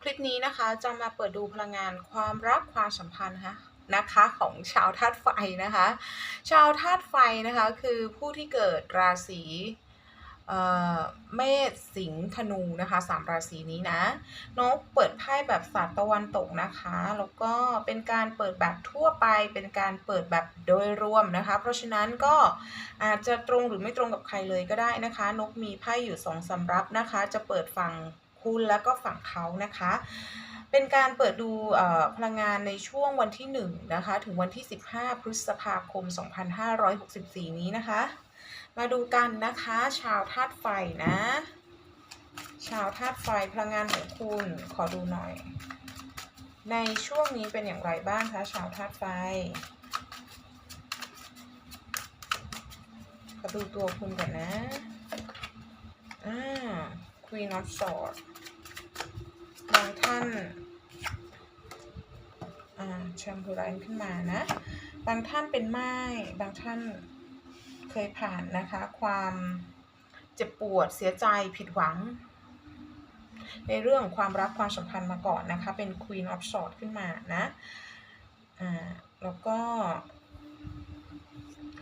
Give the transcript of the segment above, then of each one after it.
คลิปนี้นะคะจะมาเปิดดูพลังงานความรักความสัมพันธ์นะคะนะคะของชาวธาตุไฟนะคะ ชาวธาตุไฟนะคะคือผู้ที่เกิดราศีเอ่อเมษสิงห์ธนูนะคะสามราศีนี้นะนกเปิดไพ่แบบศาสตร์ตะวันตกนะคะ แล้วก็เป็นการเปิดแบบทั่วไปเป็นการเปิดแบบโดยรวมนะคะ เพราะฉะนั้นก็อาจจะตรงหรือไม่ตรงกับใครเลยก็ได้นะคะ นกมีไพ่อยู่สองสำรับนะคะ จะเปิดฝั่ง คุณแล้วก็ฝั่งเขานะคะ เป็นการเปิดดูพลังงานในช่วงวันที่1นะคะถึงวันที่ 15 พฤษภาคม 2564 นี้นะคะ มาดูกันนะคะ ชาวธาตุไฟนะ ชาวธาตุไฟพลังงานของคุณขอดูหน่อย ในช่วงนี้เป็นอย่างไรบ้างคะชาวธาตุไฟขอดูตัวคุณก่อนนะ อ่า Queen of Swords บางท่านแชมพูไรน์ขึ้นมานะ บางท่านเป็นไม้บางท่านเคยผ่านนะคะ ความเจ็บปวดเสียใจผิดหวัง ในเรื่องความรักความสัมพันธ์มาก่อนนะคะ เป็น Queen of Swords ขึ้นมานะอ่าแล้วก็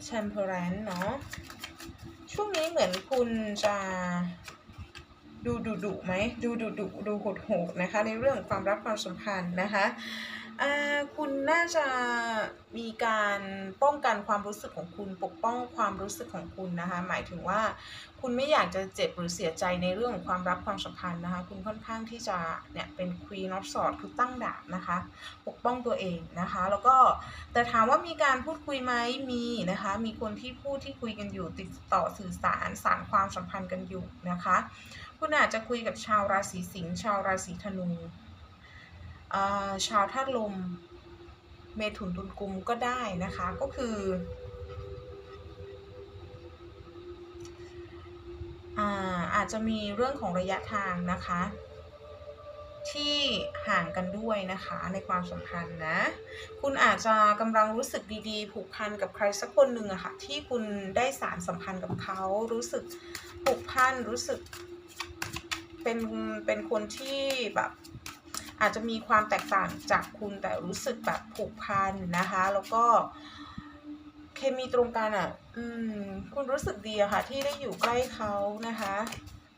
แชมพูไรน์เนาะช่วงนี้เหมือนคุณจะ ดูดุดุไหมดูดุดุดูโหดโหดนะคะ ในเรื่องความรักความสัมพันธ์นะคะ อ่าคุณน่าจะมีการป้องกันความรู้สึกของคุณปกป้องความรู้สึกของคุณนะคะ หมายถึงว่าคุณไม่อยากจะเจ็บหรือเสียใจในเรื่องของความรักความสัมพันธ์นะคะ คุณค่อนข้างที่จะเนี่ยเป็น Queen of Swords คือตั้งดาบนะคะ ปกป้องตัวเองนะคะ แล้วก็แต่ถามว่ามีการพูดคุยไหมมีนะคะ มีคนที่พูดที่คุยกันอยู่ติดต่อสื่อสารสารความสัมพันธ์กันอยู่นะคะ คุณอาจจะคุยกับชาวราศีสิงห์ชาวราศีธนู ชาวธาตุลม เมถุนตุลกุมก็ได้นะคะ ก็คือออาจจะมีเรื่องของระยะทางนะคะ ที่ห่างกันด้วยนะคะในความสัมพันธ์นะ คุณอาจจะกำลังรู้สึกดีๆ ผูกพันกับใครสักคนหนึ่งอะค่ะที่คุณได้สารสัมพันธ์กับเขารู้สึกผูกพันรู้สึกเป็นเป็นคนที่แบบ อาจจะมีความแตกต่างจากคุณแต่รู้สึกแบบผูกพันนะคะ แล้วก็เคมีตรงกันอะ อืม คุณรู้สึกดีอะค่ะ ที่ได้อยู่ใกล้เขานะคะ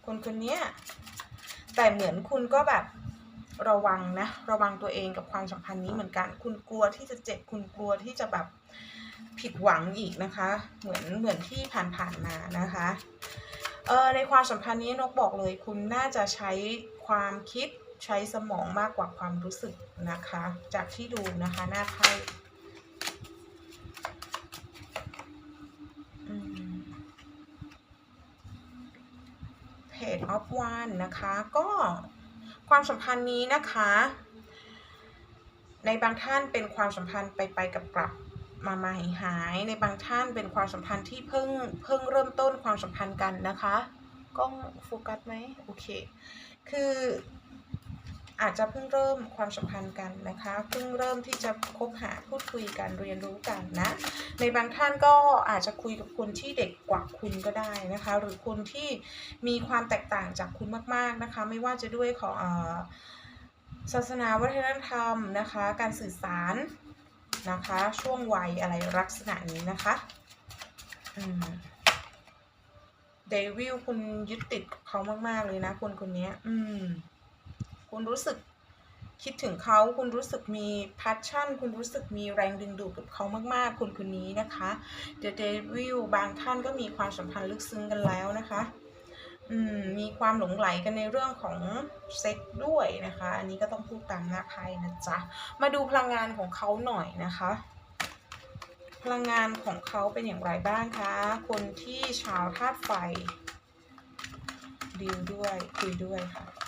คนคนนี้แต่เหมือนคุณก็แบบระวังนะ ระวังตัวเองกับความสัมพันธ์นี้เหมือนกัน คุณกลัวที่จะเจ็บ คุณกลัวที่จะแบบผิดหวังอีกนะคะ เหมือนเหมือนที่ผ่านๆมานะคะ เออในความสัมพันธ์นี้นกบอกเลย คุณน่าจะใช้ความคิด ใช้สมองมากกว่าความรู้สึกนะคะ จากที่ดูนะคะหน้าไพ่เพจออฟวานนะคะ ก็ความสัมพันธ์นี้นะคะ ในบางท่านเป็นความสัมพันธ์ไปไปกับกลับมามาหายหายในบางท่านเป็นความสัมพันธ์ที่เพิ่งเพิ่งเริ่มต้นความสัมพันธ์กันนะคะกล้องโฟกัสไหมโอเค คือ อาจจะเพิ่งเริ่มความสัมพันธ์กันนะคะ เพิ่งเริ่มที่จะคบหาพูดคุยกันเรียนรู้กันนะ ในบางท่านก็อาจจะคุยกับคนที่เด็กกว่าคุณก็ได้นะคะ หรือคนที่มีความแตกต่างจากคุณมาก ๆนะคะ ไม่ว่าจะด้วยของศาสนาวัฒนธรรมนะคะ การสื่อสารนะคะ ช่วงวัยอะไรลักษณะนี้นะคะเดวิลคุณยึดติดเขามาก ๆ เลยนะคนคนนี้อืม คุณรู้สึกคิดถึงเขาคุณรู้สึกมี passion คุณรู้สึกมีแรงดึงดูดกับเขามาก ๆ คนคนนี้นะคะ The Devil บางท่านก็มีความสัมพันธ์ลึกซึ้งกันแล้วนะคะมมีความหลงไหลกันในเรื่องของเซ็กด้วยนะคะ อันนี้ก็ต้องพูดตามหน้าไพ่นะจ๊ะ มาดูพลังงานของเขาหน่อยนะคะ พลังงานของเขาเป็นอย่างไรบ้างคะ คนที่ชาวธาตุไฟดีลด้วยคุยด้วยค่ะ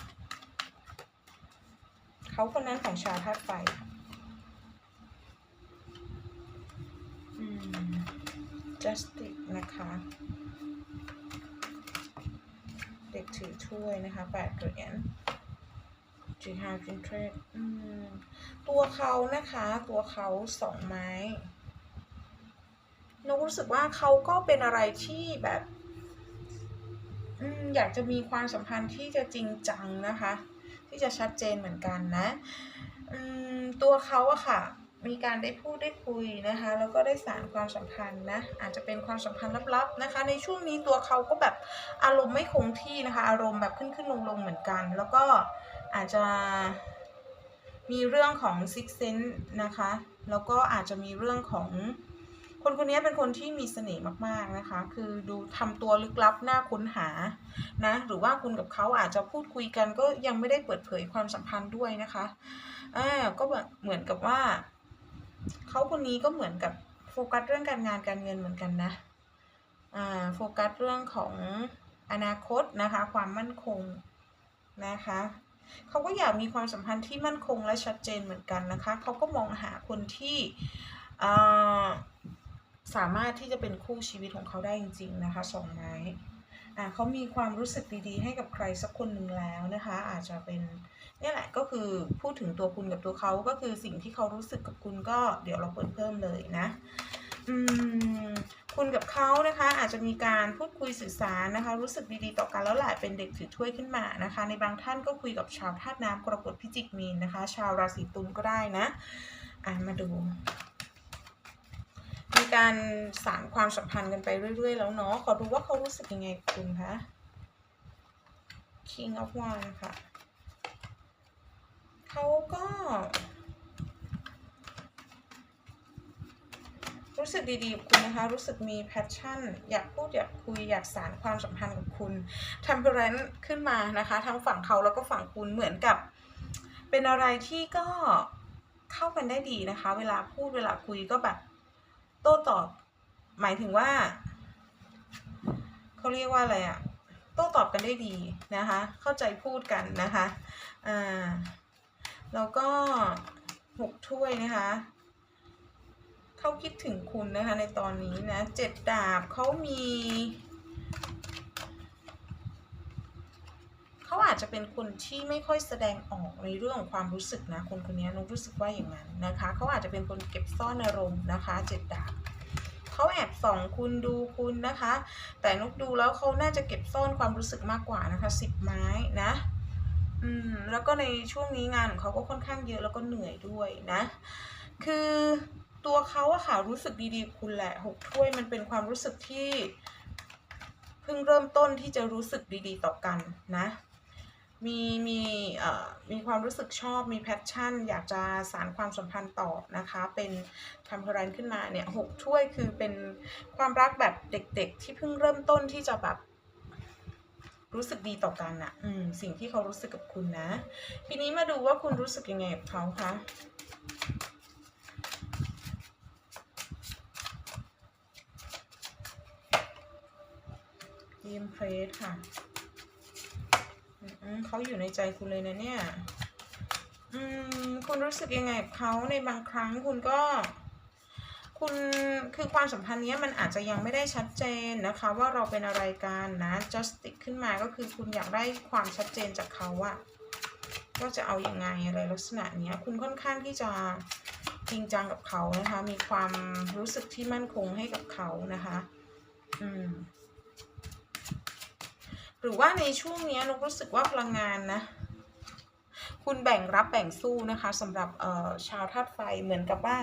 เขาคนนั้นของชาวธาตุไฟอืม justice นะคะ เด็กถือถ้วยนะคะแปดเหรียญจีฮาฟินเทรดอืมตัวเขานะคะ ตัวเขาสองไม้นกรู้สึกว่าเขาก็เป็นอะไรที่แบบอืมอยากจะมีความสัมพันธ์ที่จะจริงจังนะคะจ ที่จะชัดเจนเหมือนกันนะตัวเขาอะค่ะ มีการได้พูดได้คุยนะคะ แล้วก็ได้สานความสัมพันธ์นะ อาจจะเป็นความสัมพันธ์ลับๆนะคะ ในช่วงนี้ตัวเขาก็แบบอารมณ์ไม่คงที่นะคะ อารมณ์แบบขึ้นขึ้นลงลงเหมือนกัน แล้วก็อาจจะมีเรื่องของ six sense นะคะ แล้วก็อาจจะมีเรื่องของ คนคนนี้เป็นคนที่มีเสน่ห์มากๆนะคะ คือดูทำตัวลึกลับน่าค้นหานะ หรือว่าคุณกับเขาอาจจะพูดคุยกันก็ยังไม่ได้เปิดเผยความสัมพันธ์ด้วยนะคะอ่าก็แบบเหมือนกับว่า เขาคนนี้ก็เหมือนกับโฟกัสเรื่องการงานการเงินเหมือนกันนะอ่าโฟกัสเรื่องของอนาคตนะคะ ความมั่นคงนะคะเขาก็อยากมีความสัมพันธ์ที่มั่นคงและชัดเจนเหมือนกันนะคะ เขาก็มองหาคนที่ สามารถที่จะเป็นคู่ชีวิตของเขาได้จริง ๆ นะคะสองไม้อ่าเขามีความรู้สึกดีๆ ให้กับใครสักคนหนึ่งแล้วนะคะ อาจจะเป็นนี่แหละก็คือพูดถึงตัวคุณกับตัวเขาก็คือสิ่งที่เขารู้สึกกับคุณก็เดี๋ยวเราเปิดเพิ่มเลยนะอืมคุณกับเขานะคะอาจจะมีการพูดคุยสื่อสารนะคะ รู้สึกดีๆต่อกันแล้วแหละเป็นเด็กถือถ้วยขึ้นมานะคะ ในบางท่านก็คุยกับชาวธาตุน้ำกรกฎพิจิกมีนนะคะ ชาวราศีตุลก็ได้นะอ่ามาดู การสานความสัมพันธ์กันไปเรื่อย ๆ แล้วเนาะ ขอดูว่าเขารู้สึกยังไงกับคุณคะ King of Wands ค่ะ เขาก็ รู้สึกดีๆกับคุณนะคะ รู้สึกมีแพชชั่น อยากพูดอยากคุยอยากสานความสัมพันธ์กับคุณทำเพรนขึ้นมานะคะ ทั้งฝั่งเขาแล้วก็ฝั่งคุณเหมือนกับ เป็นอะไรที่ก็เข้ากันได้ดีนะคะ เวลาพูดเวลาคุยก็แบบ โต้ตอบ หมายถึงว่าเขาเรียกว่าอะไรอะโต้ตอบกันได้ดีนะคะ เข้าใจพูดกันนะคะอ่าแล้วก็หกถ้วยนะคะเขาคิดถึงคุณนะคะในตอนนี้นะเจ็ดดาบเขามี เขาอาจจะเป็นคนที่ไม่ค่อยแสดงออกในเรื่องของความรู้สึกนะ คนคนนี้นุกรู้สึกว่าอย่างนั้นนะคะเขาอาจจะเป็นคนเก็บซ่อนอารมณ์นะคะเจ็ดดาบเขาแอบส่องคุณดูคุณนะคะ แต่นุกดูแล้วเขาน่าจะเก็บซ่อนความรู้สึกมากกว่านะคะสิบไม้นะอืมแล้วก็ในช่วงนี้งานของเขาก็ค่อนข้างเยอะแล้วก็เหนื่อยด้วยนะ คือตัวเขาอะค่ะรู้สึกดีๆ คุณแหละหกถ้วยมันเป็นความรู้สึกที่เพิ่งเริ่มต้นที่จะรู้สึกดีๆต่อกันนะ มีมีเอ่อมีความรู้สึกชอบมีแพชชั่น อยากจะสารความสัมพันธ์ต่อนะคะ เป็นทำเพรันขึ้นมาเนี่ยหกถ้วยคือเป็นความรักแบบเด็กๆ ที่เพิ่งเริ่มต้นที่จะแบบรู้สึกดีต่อกันอะอืมสิ่งที่เขารู้สึกกับคุณนะ ทีนี้มาดูว่าคุณรู้สึกยังไงกับเขาคะดีมเพรสค่ะ เขาอยู่ในใจคุณเลยนะเนี่ยอืมคุณรู้สึกยังไงกับเขาในบางครั้งคุณก็ คุณคือความสัมพันธ์เนี้ยมันอาจจะยังไม่ได้ชัดเจนนะคะ ว่าเราเป็นอะไรกันนะ justice ขึ้นมาก็คือคุณอยากได้ความชัดเจนจากเขาอะว่าจะเอาอยัางไงอะไรลักษณะเนี้ยคุณค่อนข้างที่จะจริงจังกับเขานะคะ มีความรู้สึกที่มั่นคงให้กับเขานะคะ อืม หรือว่าในช่วงนี้นุกรู้สึกว่าพลังงานนะ คุณแบ่งรับแบ่งสู้นะคะสำหรับชาวธาตุไฟเหมือนกับว่า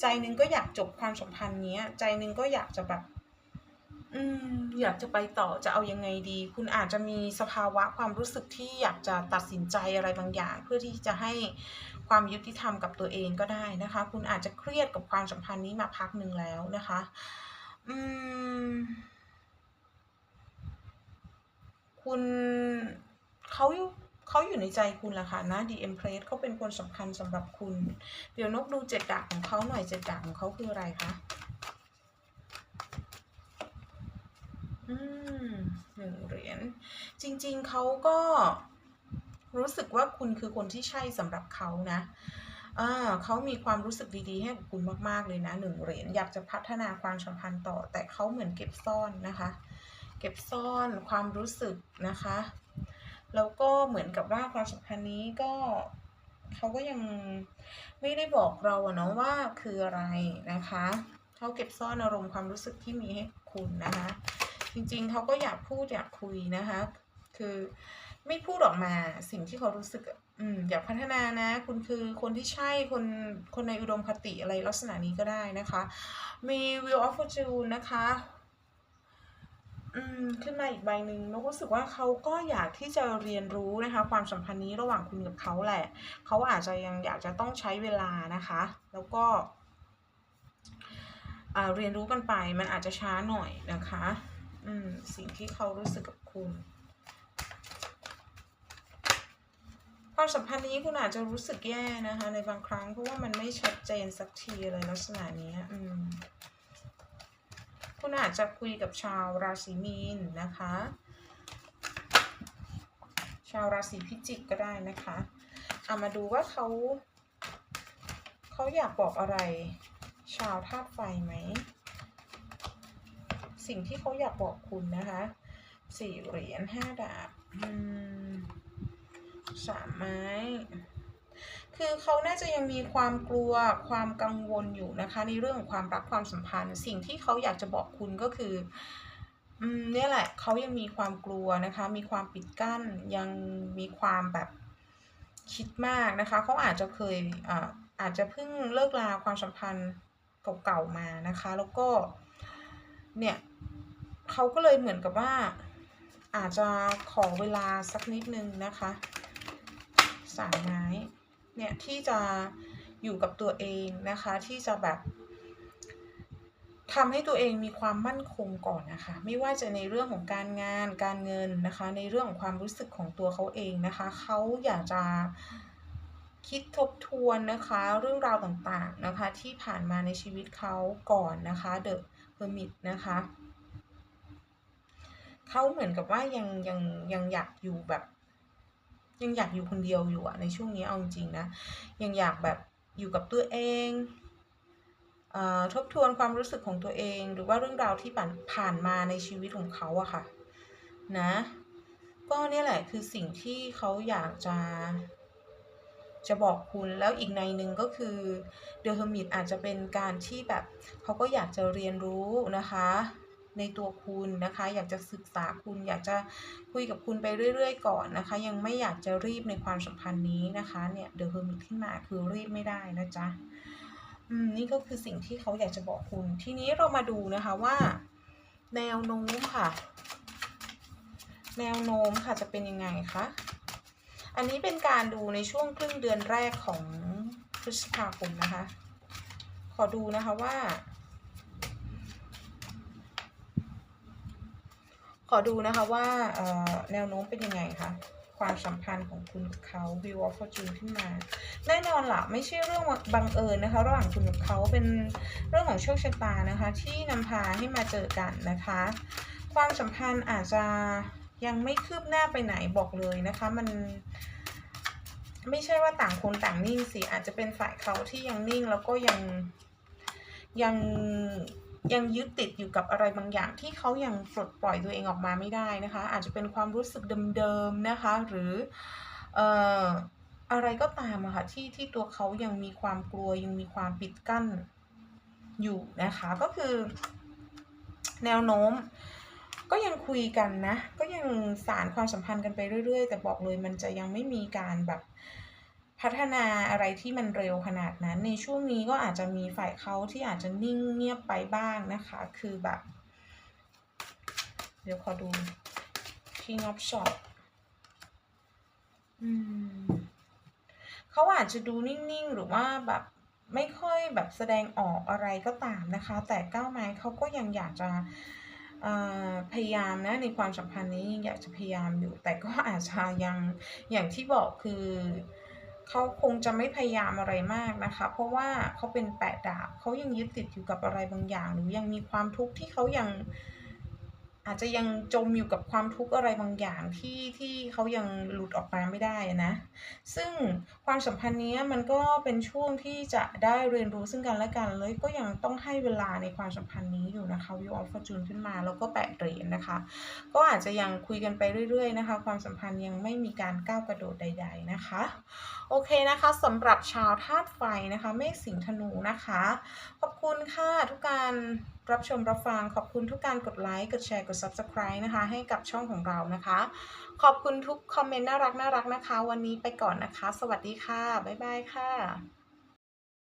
ใจนึงก็อยากจบความสัมพันธ์นี้ใจนึงก็อยากจะแบบอืมอยากจะไปต่อจะเอายังไงดี คุณอาจจะมีสภาวะความรู้สึกที่อยากจะตัดสินใจอะไรบางอย่าง เพื่อที่จะให้ความยุติธรรมกับตัวเองก็ได้นะคะ คุณอาจจะเครียดกับความสัมพันธ์นี้มาพักหนึ่งแล้วนะคะ อืม คุณเขาเขาอยู่ในใจคุณแหละค่ะนะ The Empress เขาเป็นคนสำคัญสำหรับคุณ เดี๋ยวนกดูเจ็ดดาบของเขาหน่อยเจ็ดดาบของเขาคืออะไรคะอืมหนึ่งเหรียญจริง ๆเขาก็รู้สึกว่าคุณคือคนที่ใช่สำหรับเขานะอ่าเขามีความรู้สึกดีๆให้กับคุณมากๆเลยนะหนึ่งเหรียญอยากจะพัฒนาความสัมพันธ์ต่อ แต่เขาเหมือนเก็บซ่อนนะคะ เก็บซ่อนความรู้สึกนะคะ แล้วก็เหมือนกับว่าความสัมพันธ์นี้ก็เขาก็ยังไม่ได้บอกเราอะเนาะว่าคืออะไรนะคะเขาเก็บซ่อนอารมณ์ความรู้สึกที่มีให้คุณนะคะ จริงๆเขาก็อยากพูดอยากคุยนะคะ คือไม่พูดออกมาสิ่งที่เขารู้สึกอืมอยากพัฒนานะ คุณคือคนที่ใช่คนคนในอุดมคติอะไรลักษณะนี้ก็ได้นะคะ มี Wheel of Fortune นะคะ อืมขึ้นมาอีกใบหนึ่งนกรู้สึกว่าเขาก็อยากที่จะเรียนรู้นะคะ ความสัมพันธ์นี้ระหว่างคุณกับเขาแหละ เขาอาจจะยังอยากจะต้องใช้เวลานะคะ แล้วก็เรียนรู้กันไปมันอาจจะช้าหน่อยนะคะอืมสิ่งที่เขารู้สึกกับคุณ ความสัมพันธ์นี้คุณอาจจะรู้สึกแย่นะคะ ในบางครั้งเพราะว่ามันไม่ชัดเจนสักทีเลยลักษณะนี้อืม คุณอาจจะคุยกับชาวราศีมีนนะคะ ชาวราศีพิจิกก็ได้นะคะเอามาดูว่าเขาเขาอยากบอกอะไร ชาวธาตุไฟไหม สิ่งที่เขาอยากบอกคุณนะคะสี่เหรียญห้าดาบสามไม้ คือเขาน่าจะยังมีความกลัวความกังวลอยู่นะคะ ในเรื่องของความรักความสัมพันธ์ สิ่งที่เขาอยากจะบอกคุณก็คือเนี่ยแหละเขายังมีความกลัวนะคะ มีความปิดกั้นยังมีความแบบคิดมากนะคะเขาอาจจะเคยอ่าอาจจะเพิ่งเลิกลาความสัมพันธ์เก่าๆมานะคะ แล้วก็เนี่ยเขาก็เลยเหมือนกับว่า อาจจะขอเวลาสักนิดนึงนะคะ สามไม้ เนี่ยที่จะอยู่กับตัวเองนะคะที่จะแบบทำให้ตัวเองมีความมั่นคงก่อนนะคะ ไม่ว่าจะในเรื่องของการงานการเงินนะคะ ในเรื่องของความรู้สึกของตัวเขาเองนะคะ เขาอยากจะคิดทบทวนนะคะ เรื่องราวต่างๆนะคะ ที่ผ่านมาในชีวิตเขาก่อนนะคะเดอะเ e อร์มิตนะคะเขาเหมือนกับว่ายังยังยังอยากอยู่แบบ ยังอยากอยู่คนเดียวอยู่อะในช่วงนี้เอาจริงๆนะ ยังอยากแบบอยู่กับตัวเองเอทบทวนความรู้สึกของตัวเอง หรือว่าเรื่องราวที่ผ่านผ่านมาในชีวิตของเขาอะค่ะ นะ ก็เนี่ยแหละคือสิ่งที่เขาอยากจะ จะบอกคุณแล้วอีกในหนึ่งก็คือเดอะเฮอร์มิตอาจจะเป็นการที่แบบเขาก็อยากจะเรียนรู้นะคะ ในตัวคุณนะคะ อยากจะศึกษาคุณอยากจะคุยกับคุณไปเรื่อย ๆ ก่อนนะคะ ยังไม่อยากจะรีบในความสัมพันธ์นี้นะคะเนี่ยเดอะเฮอร์มิตขึ้นมาคือรีบไม่ได้นะจ๊ะอืมนี่ก็คือสิ่งที่เขาอยากจะบอกคุณ ทีนี้เรามาดูนะคะว่า แนวโน้มค่ะ แนวโน้มค่ะจะเป็นยังไงคะอันนี้เป็นการดูในช่วงครึ่งเดือนแรกของพฤษภาคมนะคะ ขอดูนะคะว่า ขอดูนะคะว่าแนวโน้มเป็นยังไงคะความสัมพันธ์ของคุณกับเขา View of Fortune ขึ้นมา แน่นอนละไม่ใช่เรื่องบังเอิญนะคะ ระหว่างคุณกับเขาเป็นเรื่องของโชคชะตานะคะ ที่นำพาให้มาเจอกันนะคะ ความสัมพันธ์อาจจะยังไม่คืบหน้าไปไหนบอกเลยนะคะ มันไม่ใช่ว่าต่างคนต่างนิ่งสิอาจจะเป็นฝ่ายเขาที่ยังนิ่งแล้วก็ยังยัง ยังยึดติดอยู่กับอะไรบางอย่างที่เขายังปลดปล่อยตัวเองออกมาไม่ได้นะคะ อาจจะเป็นความรู้สึกเดิมๆนะคะ หรือเอ่ออะไรก็ตามอะค่ะที่ที่ตัวเขายังมีความกลัวยังมีความปิดกั้นอยู่นะคะ ก็คือ แนวโน้ม ก็ยังคุยกันนะ ก็ยังสารความสัมพันธ์กันไปเรื่อยๆ แต่บอกเลยมันจะยังไม่มีการแบบ พัฒนาอะไรที่มันเร็วขนาดนั้น ในช่วงนี้ก็อาจจะมีฝ่ายเขาที่อาจจะนิ่งเงียบไปบ้างนะคะ คือแบบ เดี๋ยวขอดู King of Shop อืมเขาอาจจะดูนิ่งๆ หรือว่าแบบไม่ค่อยแบบแสดงออกอะไรก็ตามนะคะ แต่ก้าวไม้เขาก็ยังอยากจะพยายามนะในความสัมพันธ์นี้อยากจะพยายามอยู่ แต่ก็อาจจะยังอย่างที่บอกคือ เขาคงจะไม่พยายามอะไรมากนะคะ เพราะว่าเขาเป็นแปดดาบเขายังยึดติดอยู่กับอะไรบางอย่าง หรือยังมีความทุกข์ที่เขายัง อาจจะยังจมอยู่กับความทุกข์อะไรบางอย่างที่ที่เขายังหลุดออกมาไม่ได้นะ ซึ่งความสัมพันธ์นี้มันก็เป็นช่วงที่จะได้เรียนรู้ซึ่งกันและกันเลยก็ยังต้องให้เวลาในความสัมพันธ์นี้อยู่นะคะวิวออฟฟอร์จูนขึ้นมาแล้วก็แปดเหรียญนะคะ ก็อาจจะยังคุยกันไปเรื่อยๆนะคะ ความสัมพันธ์ยังไม่มีการก้าวกระโดดใด ๆนะคะ โอเคนะคะสำหรับชาวธาตุไฟนะคะเมษสิงห์ธนูนะคะ ขอบคุณค่ะทุกการรับชมรับฟังขอบคุณทุกการกดไลค์ กดแชร์ กด Subscribe นะคะ ให้กับช่องของเรานะคะ ขอบคุณทุกคอมเมนต์น่ารักน่ารักนะคะ วันนี้ไปก่อนนะคะ สวัสดีค่ะ บ๊ายบายค่ะ